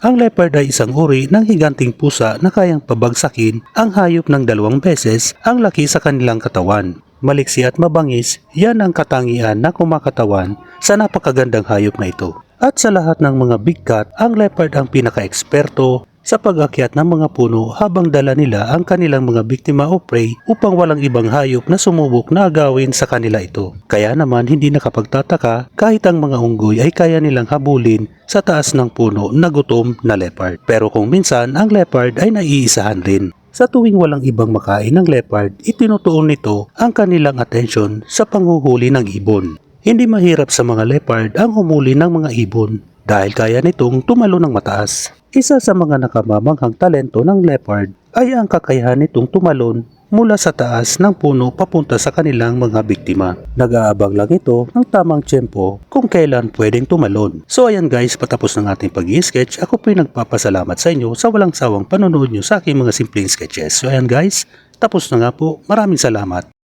Ang leopard ay isang uri ng higanting pusa na kayang pabagsakin ang hayop ng dalawang beses ang laki sa kanilang katawan. Maliksi at mabangis, yan ang katangian na kumakatawan sa napakagandang hayop na ito. At sa lahat ng mga big cat, ang leopard ang pinaka-eksperto sa pag-akyat ng mga puno habang dala nila ang kanilang mga biktima o prey upang walang ibang hayop na sumubok na agawin sa kanila ito. Kaya naman hindi nakapagtataka kahit ang mga unggoy ay kaya nilang habulin sa taas ng puno na gutom na leopard. Pero kung minsan ang leopard ay naiisahan rin. Sa tuwing walang ibang makain ng leopard, itinutuon nito ang kanilang atensyon sa panghuhuli ng ibon. Hindi mahirap sa mga leopard ang humuli ng mga ibon dahil kaya nitong tumalo ng mataas. Isa sa mga nakamamanghang talento ng leopard ay ang kakayahan nitong tumalon mula sa taas ng puno papunta sa kanilang mga biktima. Nag-aabang lang ito ng tamang tiyempo kung kailan pwedeng tumalon. So ayan guys, patapos ng ating pag sketch ako po'y nagpapasalamat sa inyo sa walang sawang panonood nyo sa aking mga simpleng sketches. So ayan guys, tapos na nga po. Maraming salamat.